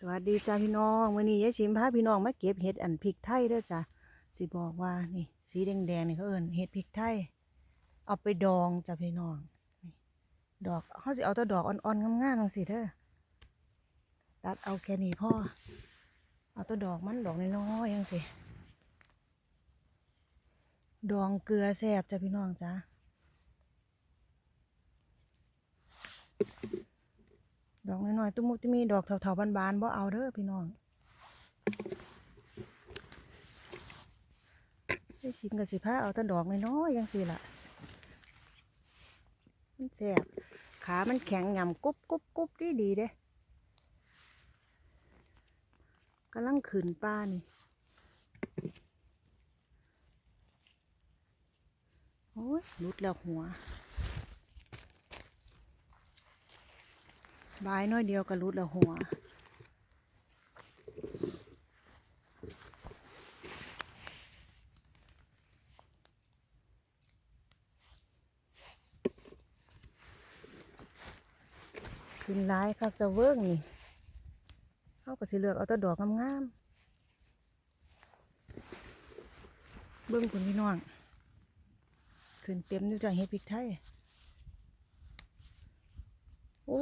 สวัสดีจ้าพี่น้องวันนี้ยายชิมพาพี่น้องมาเก็บเห็ดอันพริกไทยเด้อจ้ะสิบอกว่านี่ สีแดงๆนี่เขาเอิ้นเห็ดพริกไทย เอาไปดองจ้ะพี่น้องดอกเขาสิเอาแต่ดอกอ่อนๆงามๆจังสิเด้อตัดเอาแค่นี้พ่อเอาแต่ดอกมันดอกน้อยๆจังสิดองเกลือแซ่บจ้ะพี่น้องจ้า ดอกน้อยๆตุ้มมุติมีดอกเถาๆบานๆบ่เอาเด้อพี่น้องไอ้สิมกับสิผ้าเอาแต่ดอกน้อยๆยังสิล่ะมันแสบขามันแข็งหย่ำกุบกุบกุบดีดีเด้กำลังขืนป้านี่โอ้ยหลุดแล้วหัว บายน้อยเดียวก็รุดล้วหัว ขึ้นร้ายคักจะเวิ้งนี่เขาก็สิเลือกเอาแต่ดอกงามๆเบิ้งคุณพี่น้องขึ้นเต็มอยู่จังเฮ็ดพริกไทย โอ้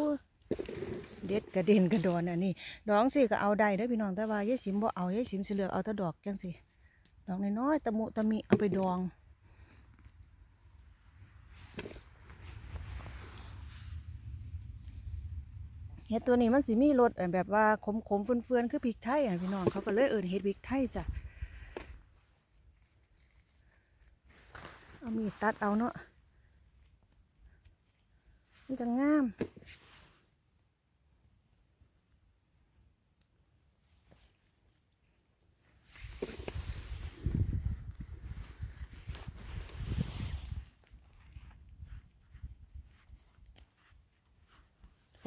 เด็ดกระเด็นกระดอนอันนี้ดอกสิก็เอาได้เด้อพี่น้องแต่ว่ายายสิมบ่เอายายสิมสิเลือกเอาแต่ดอกจังสิดอกน้อยๆตะมุตะมิเอาไปดองเห็ดตัวนี้มันสิมีรสแบบว่าขมๆเฟื่อนๆคือพริกไทยอะพี่น้องเขาก็เลยเอิ้นเห็ดพริกไทยจ้ะเอามีดตัดเอาเนาะมันจะงาม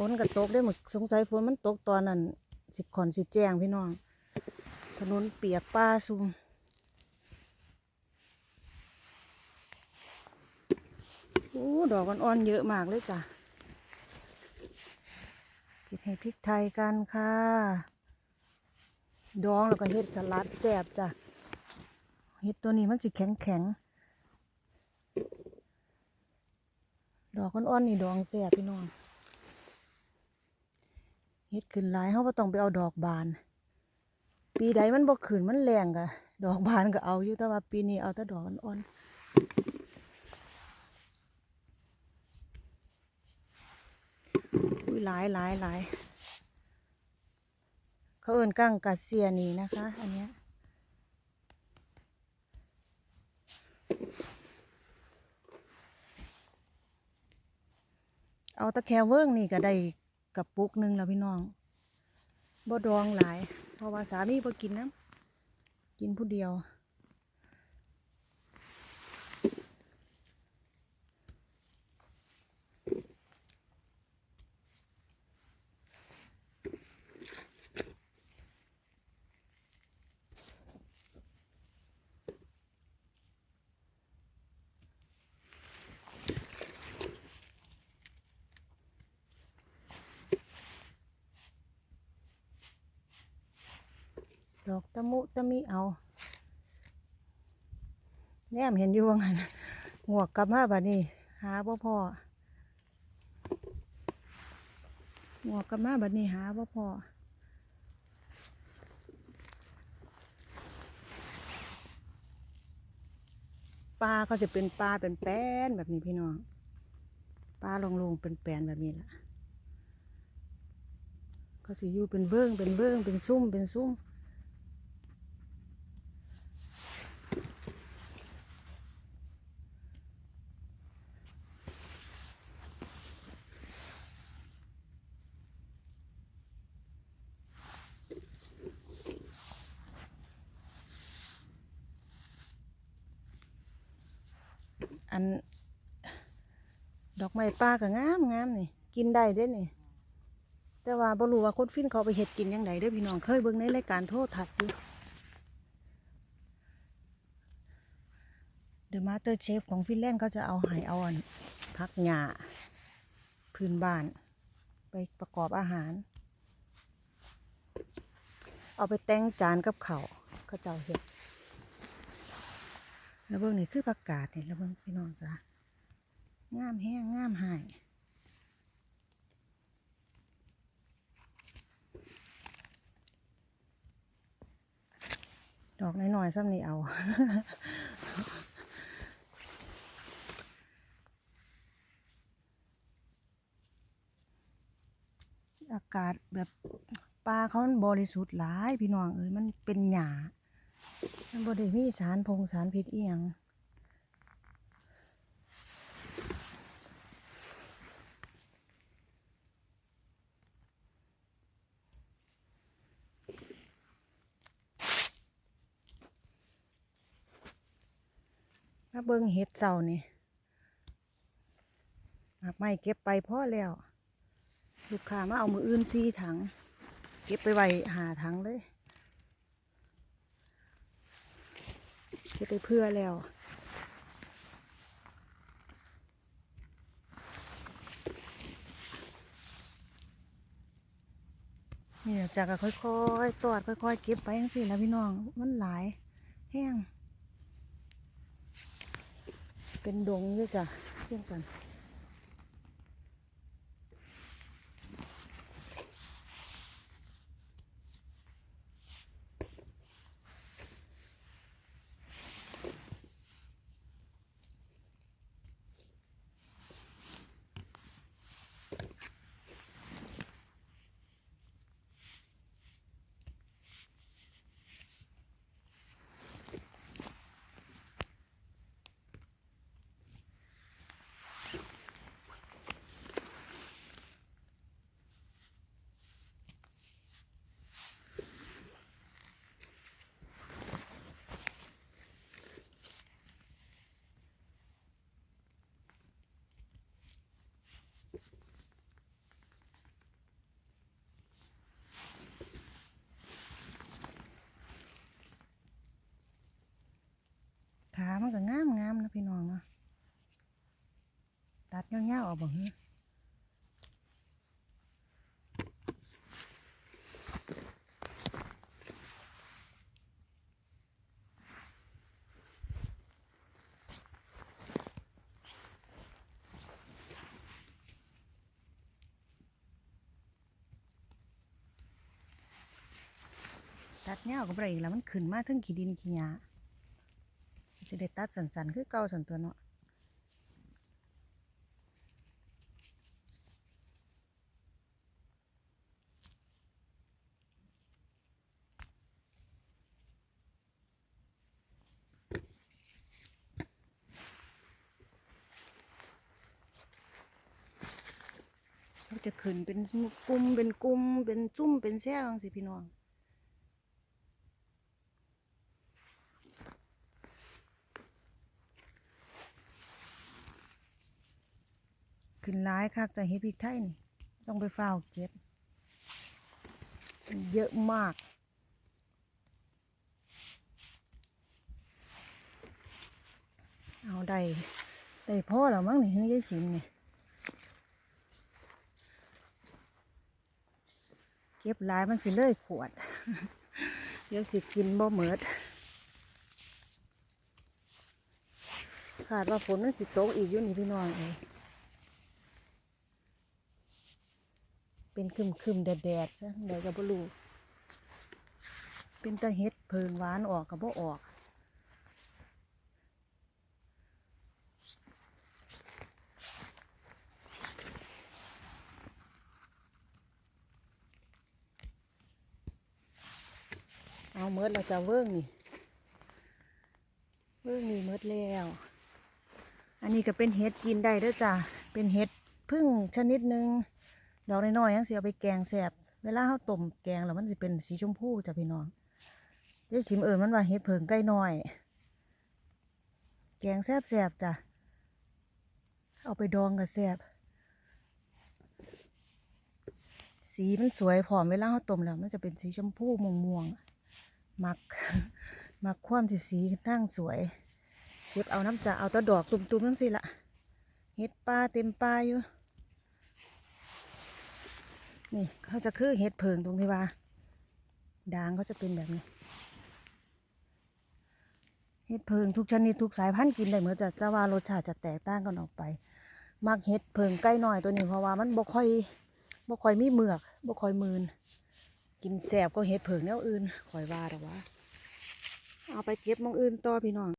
นก็ตกได้หมดสงสัยฝนมันตกตอนนั้นสิขอนสิแจ้งพี่น้อง ถนนเปียกป้าซุ่มโอ้ดอกอ่อนๆเยอะมากเลยจ้ะเก็บให้พริกไทยกันค่ะ ดองแล้วก็เฮ็ดสลัดแซ่บจ้ะเฮ็ดตัวนี้มันสิแข็งแข็งดอกอ่อนๆนี่ดองแซ่บพี่น้อง เฮ็ดขึ้นหลายเฮาบ่ต้องไปเอาดอกบาน ปีใดมันบ่ขึ้นมันแรงกะดอกบานก็เอาอยู่แต่ว่าปีนี้เอาแต่ดอกอ่อนอุ้ยหลายหลายหลายเขาเอิ้นกั้งกาเซียนี่นะคะ อันเนี้ยเอาตะแคเวิ้งนี่ก็ได้ กับปุกหนึ่งแล้วพี่น้องบ่ดองหลาย เพราะว่าสามีบ่กินนะกินผู้เดียวะมุตะมิเอาแนมเห็นอยู่ว่างั้นงวกกลับมาบัดนี้ หาบ่พ่องวกกลับมาบัดนี้หาบ่พ่อปลาเขาจะเป็นปลาเป็นแป้นแบบนี้พี่น้องปลาลงๆเป็นแป้นแบบนี้ละเขาสิอยู่เป็นเบิ้งเป็นเบิ้งเป็นซุ่มเป็นซุ่ม อัน ดอกไม้ป่าก็งามงามนี่ กินได้เด้นี่ แต่ว่าบ่รู้ว่าคนฟินเขาไปเฮ็ดกินยังไงเด้พี่น้องเคยเบิ่งในรายการโทรทัศน์อยู่ The Master Chef ของฟินแลนด์เขาจะเอาไหเอาอันพักหญ้าพื้นบ้าน ไปประกอบอาหาร เอาไปแต่งจานกับเขาวเขาเจ้าเห็ด แล้วเบิ่งนี่คือผักกาดนี่แล้วเบิ่งพี่น้องจ้ะงามแห้งงามหายดอกน้อยๆซ้ำนี่เอา อากาศแบบปลาเขาบริสุทธิ์หลายพี่น้องเอ้ยมันเป็นหญ้า มันบ่ได้มีสารพงสารพิษเอียงมาเบิ่งเห็ดเจ้านี่หากไม่เก็บไปพอแล้ว ลูกค้ามาเอามืออื่นซีถัง เก็บไปไว้หาถังเลย เก็บไปเพื่อแล้วนี่จากก็ค่อยๆตอดค่อยๆเก็บไปจังสิแล้วพี่น้องมันหลายแห้งเป็นดงด้วยจ้ะเจ้งสัน ขามันก็งามงามๆนะพี่น้องเนาะ ตัดยาวๆออกบ่ฮึตัดยาวก็บ่ได้อีกแล้วมันขึ้นมาถึงขี้ดินขี้หญ้าสิได้ตัดสันๆ คือเก่าสันตัวเนาะ เขาจะขึ้นเป็นกลุ่มเป็นกลุ่มเป็นจุ่มเป็นแซ่จังสิพี่น้องขึ้นร้ายคักจะเฮ็ดพริกไทยนี่ต้องไปเฝ้าเก็บเยอะมากเอาได้ได้พ่อแล้วมั้งนี่เฮ้ยยายสินนี่ ก็บหลายมันสิเลยขวด เดี๋ยวสิกินบ่เหมิดขาดว่าฝนมันสิตกอีกอยู่นี่พี่น้องเองเป็นคึมคึมแดดแดดๆซะเดี๋ยวกับ่ลูเป็นตะเฮ็ดเพิงหวานออกกับบ่ออก เอาเมิดเราจะเวิ้งนี่เวิ้งนี่เมิดแล้ว อันนี้ก็เป็นเห็ดกินได้ด้วยจ้ะเป็นเห็ดพึ่งชนิดหนึ่งดอกน้อยๆยังสิเอาไปแกงแสบเวลาเขาต้มแกงแล้วมันสิเป็นสีชมพูจ้ะพี่น้องเดี๋ยวชิมเอิญมันว่าเห็ดเผิงใกล้น้อย แกงแซบแสบๆจ้ะเอาไปดองกับแสบสีมันสวยผอมเวลาเขาต้มแล้ว มันจะเป็นสีชมพูม่วงๆ มัก มักคว่ำสีสีนั่งสวย เก็บเอาน้ำจ่าเอาตะดอกตุ่มๆนั่นสิละเห็ดปลาเต็มปลาอยู่ นี่เขาจะคือเห็ดเพิงตรงที่ว่าด่างเขาจะเป็นแบบนี้ เห็ดเพิงทุกชนิดทุกสายพันธุ์กินได้เหมือนจะแต่ว่ารสชาติจะแตกต่างกันออกไป มักเห็ดเพิงใกล้หน่อยตัวนี้เพราะว่ามันบกคอยบกคอยมีเมือกบกคอยมืน กินแสบก็เห็ดเผิงแนวอื่นคอยว่าแต่ว่าเอาไปเก็บมองอื่นต่อพี่น้อง